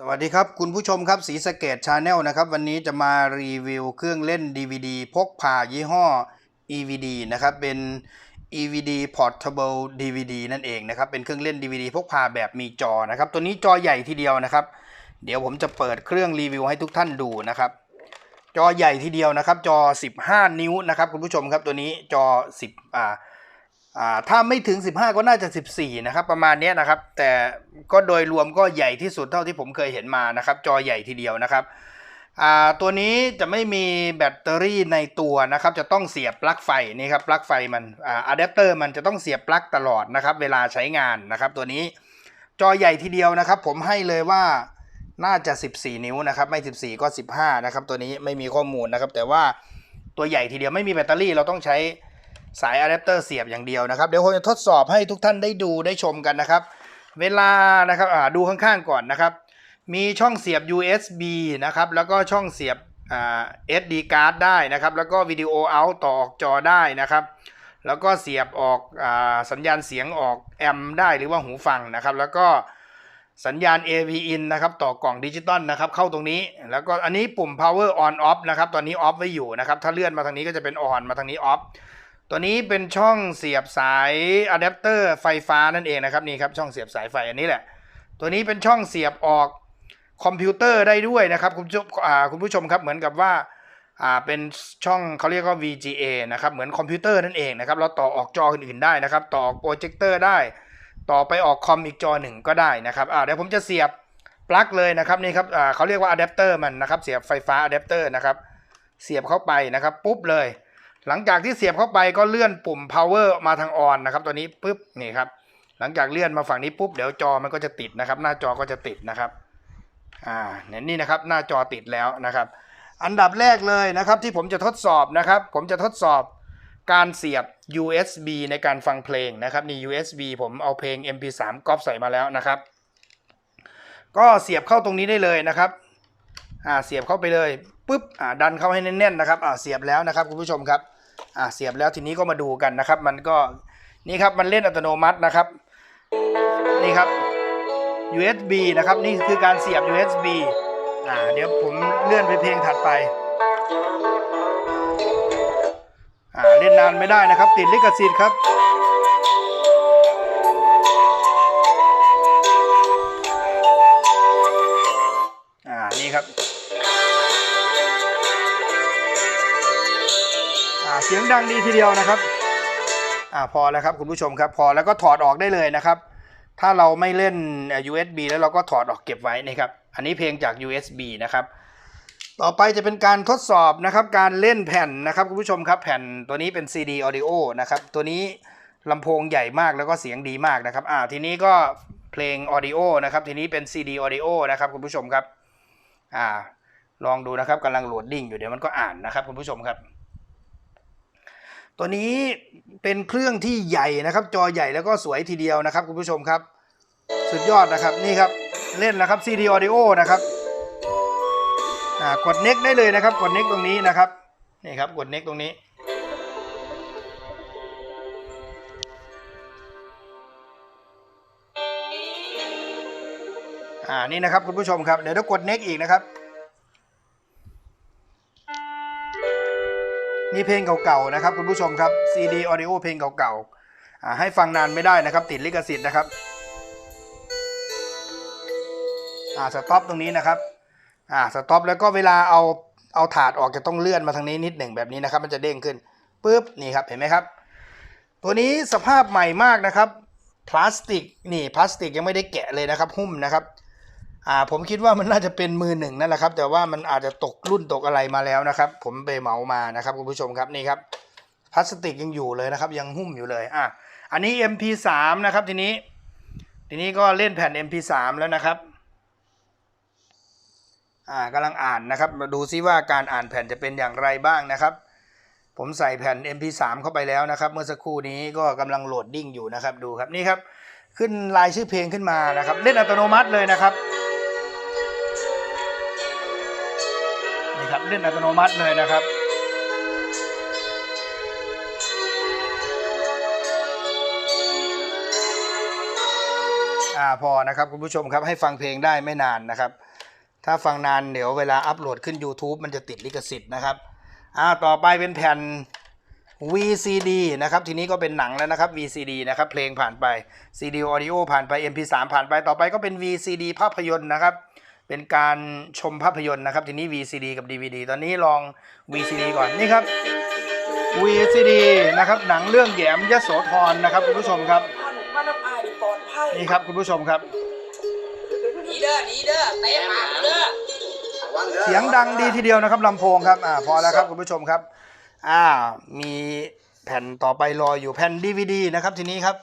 สวัสดีครับ คุณผู้ชมครับสีสเกตชาแนลนะครับ วันนี้จะมารีวิวเครื่องเล่น DVD พกพายี่ห้อ EVD นะครับ เป็น EVD Portable DVD นั่นเองนะครับ เป็นเครื่องเล่น DVD พกพาแบบมีจอนะครับ ตัวนี้จอใหญ่ทีเดียวนะครับ เดี๋ยวผมจะเปิดเครื่องรีวิวให้ทุกท่านดูนะครับ จอใหญ่ทีเดียวนะครับ จอ 15 นิ้วนะครับ คุณผู้ชมครับตัวนี้จอ 10อ่า ถ้าไม่ถึง 15 ก็น่าจะ 14 นะครับ ประมาณนี้นะครับ แต่ก็โดยรวมก็ใหญ่ที่สุดเท่าที่ผมเคยเห็นมานะครับ จอใหญ่ทีเดียวนะครับตัวนี้จะไม่มีแบตเตอรี่ในตัวนะครับ จะต้องเสียบปลั๊กไฟนี่ครับปลั๊กไฟมันอ่าอะแดปเตอร์มันจะต้องเสียบปลั๊กตลอดนะครับ เวลาใช้งานนะครับ ตัวนี้จอใหญ่ทีเดียวนะครับ ผมให้เลยว่าน่าจะ 14 นิ้วนะครับ ไม่ 14 ก็ 15 นะครับ ตัวนี้ไม่มีข้อมูลนะครับ แต่ว่าตัวใหญ่ทีเดียวไม่มีแบตเตอรี่เราต้องใช้ สายอะแดปเตอร์เสียบอย่างเดียวนะครับ เดี๋ยวผมจะทดสอบให้ทุกท่านได้ดูได้ชมกันนะครับ เวลานะครับดูข้างๆก่อนนะครับ มีช่องเสียบ USB นะครับแล้วก็ช่องเสียบ SD card ได้นะครับ แล้วก็วิดีโอเอาต่อออกจอได้นะครับ แล้วก็เสียบออกอสัญญาณเสียงออกแอมได้หรือว่าหูฟังนะครับ แล้วก็สัญญาณ AV in นะครับต่อกล่องดิจิตอลนะครับเข้าตรงนี้ แล้วก็อันนี้ปุ่ม power on off นะครับตอนนี้ off ไว้อยู่นะครับ ถ้าเลื่อนมาทางนี้ก็จะเป็น on มาทางนี้ off ตัวนี้เป็นช่องเสียบสายอะแดปเตอร์ไฟฟ้านั่นเองนะครับนี่ครับช่องเสียบสายไฟอันนี้แหละ ตัวนี้เป็นช่องเสียบออกคอมพิวเตอร์ได้ด้วยนะครับคุณผู้ชมคุณผู้ชมครับเหมือนกับว่าอ่าเป็นช่องเขาเรียกว่า VGA นะครับเหมือนคอมพิวเตอร์นั่นเองนะครับเราต่อออกจออื่นๆได้นะครับ ต่อออกโปรเจคเตอร์ได้ ต่อไปออกคอมอีกจอหนึ่งก็ได้นะครับอ่าเดี๋ยวผมจะเสียบปลั๊กเลยนะครับนี่ครับอ่าเขาเรียกว่าอะแดปเตอร์มันนะครับเสียบไฟฟ้าอะแดปเตอร์นะครับเสียบเข้าไปนะครับปุ๊บเลย หลังจากที่เสียบเข้าไปก็เลื่อนปุ่ม power มาทาง on นะครับ ตัวนี้ปุ๊บนี่ครับ หลังจากเลื่อนมาฝั่งนี้ปุ๊บเดี๋ยวจอมันก็จะติดนะครับ หน้าจอก็จะติดนะครับอ่าเนี่ยนี่นะครับหน้าจอติดแล้วนะครับ อันดับแรกเลยนะครับที่ผมจะทดสอบนะครับ ผมจะทดสอบการเสียบ USB ในการฟังเพลงนะครับนี่ USB ผมเอาเพลง MP3 ก๊อปใส่มาแล้วนะครับ ก็เสียบเข้าตรงนี้ได้เลยนะครับอ่าเสียบเข้าไปเลย ปุ๊บอ่าดันเข้าให้แน่นๆนะครับอ่าเสียบแล้วนะครับคุณผู้ชมครับอ่าเสียบแล้วทีนี้ก็มาดูกันนะครับ มันก็นี่ครับมันเล่นอัตโนมัตินะครับ นี่ครับ USB นะครับนี่คือการเสียบ USB อ่าเดี๋ยวผมเลื่อนไปเพลงถัดไปอ่าเล่นนานไม่ได้นะครับ ติดลิขสิทธิ์ครับ ดังดีทีเดียวนะครับอ่าพอแล้วครับคุณผู้ชมครับพอแล้วก็ถอดออกได้เลยนะครับ ถ้าเราไม่เล่น USB แล้วเราก็ถอดออกเก็บไว้นะครับ อันนี้เพลงจาก USB นะครับ ต่อไปจะเป็นการทดสอบนะครับ การเล่นแผ่นนะครับคุณผู้ชมครับ แผ่นตัวนี้เป็น CD audio นะครับ ตัวนี้ลำโพงใหญ่มากแล้วก็เสียงดีมากนะครับอ่าทีนี้ก็เพลง audio นะครับ ทีนี้เป็น CD audio นะครับคุณผู้ชมครับอ่าลองดูนะครับกำลังโหลดดิ้งอยู่เดี๋ยวมันก็อ่านนะครับคุณผู้ชมครับ ตัวนี้เป็นเครื่องที่ใหญ่นะครับ จอใหญ่แล้วก็สวยทีเดียวนะครับคุณผู้ชมครับ สุดยอดนะครับนี่ครับเล่นแล้วครับ CD audio นะครับกดเน็กได้เลยนะครับ กดเน็กตรงนี้นะครับนี่ครับกดเน็กตรงนี้อ่านี่นะครับคุณผู้ชมครับเดี๋ยวต้องกดเน็กอีกนะครับ นี่เพลงเก่าๆนะครับคุณผู้ชมครับ CD audio เพลงเก่าๆให้ฟังนานไม่ได้นะครับ ติดลิขสิทธิ์นะครับอ่าสต็อปตรงนี้นะครับอ่าสต็อปแล้วก็เวลาเอาเอาถาดออกจะต้องเลื่อนมาทางนี้นิดหนึ่งแบบนี้นะครับ มันจะเด้งขึ้นปุ๊บนี่ครับเห็นไหมครับ ตัวนี้สภาพใหม่มากนะครับ พลาสติกนี่พลาสติกยังไม่ได้แกะเลยนะครับ หุ้มนะครับ อ่าผมคิดว่ามันน่าจะเป็นมือหนึ่งนั่นแหละครับ แต่ว่ามันอาจจะตกรุ่นตกอะไรมาแล้วนะครับ ผมไปเหมามานะครับคุณผู้ชมครับนี่ครับพลาสติกยังอยู่เลยนะครับ ยังหุ้มอยู่เลยอะอันนี้ MP3 นะครับทีนี้ ทีนี้ก็เล่นแผ่น MP3 แล้วนะครับอ่ากำลังอ่านนะครับมาดูซิว่าการอ่านแผ่นจะเป็นอย่างไรบ้างนะครับ ผมใส่แผ่น MP3 เข้าไปแล้วนะครับ เมื่อสักครู่นี้ก็กำลังโหลดดิ้งอยู่นะครับ ดูครับนี่ครับ ขึ้นลายชื่อเพลงขึ้นมานะครับ เล่นอัตโนมัติเลยนะครับ ครับเล่นอัตโนมัติเลยนะครับอ่าพอนะครับคุณผู้ชมครับให้ฟังเพลงได้ไม่นานนะครับ ถ้าฟังนานเดี๋ยวเวลาอัปโหลดขึ้น YouTube มันจะติดลิขสิทธิ์นะครับอ่าต่อไปเป็นแผ่น VCD นะครับ ทีนี้ก็เป็นหนังแล้วนะครับ VCD นะครับเพลงผ่านไป CD Audio ผ่านไป MP3 ผ่านไปต่อไปก็เป็น VCD ภาพยนตร์นะครับ เป็นการชมภาพยนตร์นะครับ ทีนี้ VCD กับ DVD ตอนนี้ลอง VCD ก่อนนี่ครับ VCD นะครับหนังเรื่องแหยมยโสธรนะครับคุณผู้ชมครับพาหนูมาน้ำอายดิปลอดภัยนี่ครับคุณผู้ชมครับหนีเด้อหนีเด้อเตะปากเด้อเสียงดังดีทีเดียวนะครับลำโพงครับอ่าพอแล้วครับคุณผู้ชมครับอ่ามีแผ่นต่อไปรออยู่แผ่น DVD นะครับทีนี้ครับ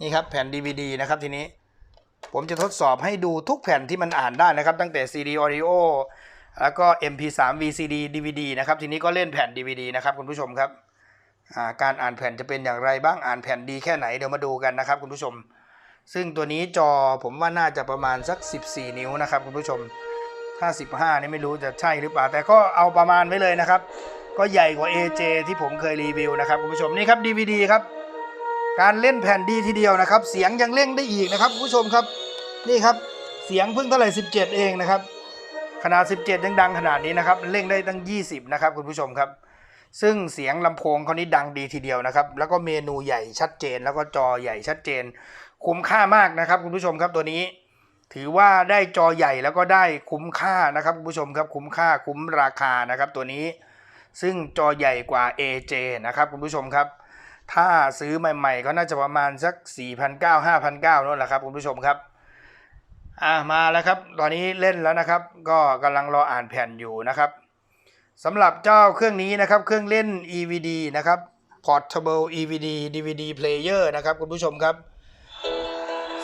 นี่ครับแผ่น DVD นะครับทีนี้ ผมจะทดสอบให้ดูทุกแผ่นที่มันอ่านได้นะครับ ตั้งแต่ CD Audio แล้วก็ MP3 VCD DVD นะครับ ทีนี้ก็เล่นแผ่น DVD นะครับคุณผู้ชมครับาการอ่านแผ่นจะเป็นอย่างไรบ้างอ่านแผ่นดีแค่ไหนเดี๋ยวมาดูกันนะครับคุณผู้ชม ซึ่งตัวนี้จอผมว่าน่าจะประมาณสัก 14 นิ้วนะครับคุณผู้ชมถ้า 15 นี่ไม่รู้จะใช่หรือเปล่า แต่ก็เอาประมาณไว้เลยนะครับ ก็ใหญ่กว่า AJ ที่ผมเคยรีวิวนะครับคุณผู้ชมนี่ครับ DVD ครับ การเล่นแผ่นดีทีเดียวนะครับ เสียงยังเร่งได้อีกนะครับคุณผู้ชมครับนี่ครับเสียงเพิ่งเท่าไหร่ 17 เองนะครับขนาด 17 ยังดังขนาดนี้นะครับเร่งได้ตั้ง 20 นะครับคุณผู้ชมครับ ซึ่งเสียงลำโพงเขานี่ดังดีทีเดียวนะครับ แล้วก็เมนูใหญ่ชัดเจน แล้วก็จอใหญ่ชัดเจน คุ้มค่ามากนะครับคุณผู้ชมครับตัวนี้ ถือว่าได้จอใหญ่แล้วก็ได้คุ้มค่านะครับคุณผู้ชมครับคุ้มค่าคุ้มราคานะครับตัวนี้ ซึ่งจอใหญ่กว่า AJ นะครับคุณผู้ชมครับ ถ้าซื้อใหม่ๆ ก็น่าจะประมาณสัก 4,900 5,900นั่นแหละครับคุณผู้ชมครับอ่ามาแล้วครับ ตอนนี้เล่นแล้วนะครับ ก็กำลังรออ่านแผ่นอยู่นะครับสำหรับเจ้าเครื่องนี้นะครับ เครื่องเล่น EVD นะครับ Portable EVD DVD Player นะครับคุณผู้ชมครับ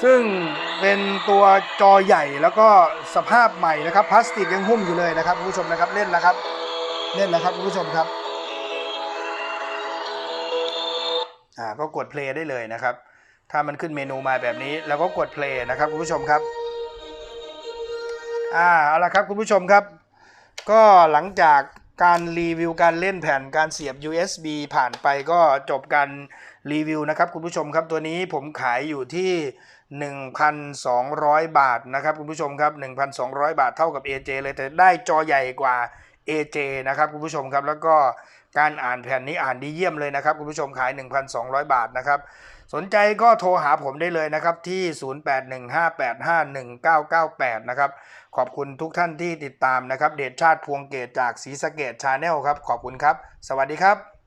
ซึ่งเป็นตัวจอใหญ่แล้วก็สภาพใหม่นะครับพลาสติกยังหุ้มอยู่เลยนะครับคุณผู้ชมนะครับเล่นแล้วครับ เล่นแล้วครับคุณผู้ชมครับ อ่าก็กดเพลย์ได้เลยนะครับ ถ้ามันขึ้นเมนูมาแบบนี้แล้วก็กดเพลย์นะครับคุณผู้ชมครับอ่าเอาละครับคุณผู้ชมครับ ก็หลังจากการรีวิวการเล่นแผ่นการเสียบ USB ผ่านไปก็จบการรีวิวนะครับคุณผู้ชมครับตัวนี้ผมขายอยู่ที่ 1,200 บาทนะครับคุณผู้ชมครับ 1,200 บาทเท่ากับ AJ เลยแต่ได้จอใหญ่กว่า AJ นะครับคุณผู้ชมครับแล้วก็ การอ่านแผ่นนี้อ่านดีเยี่ยมเลยนะครับ คุณผู้ชมขาย 1,200 บาทนะครับ สนใจก็โทรหาผมได้เลยนะครับ ที่ 0815851998 นะครับ ขอบคุณทุกท่านที่ติดตามนะครับ เดชชาติพวงเกตจากศรีสะเกดชาแนลครับ ขอบคุณครับ สวัสดีครับ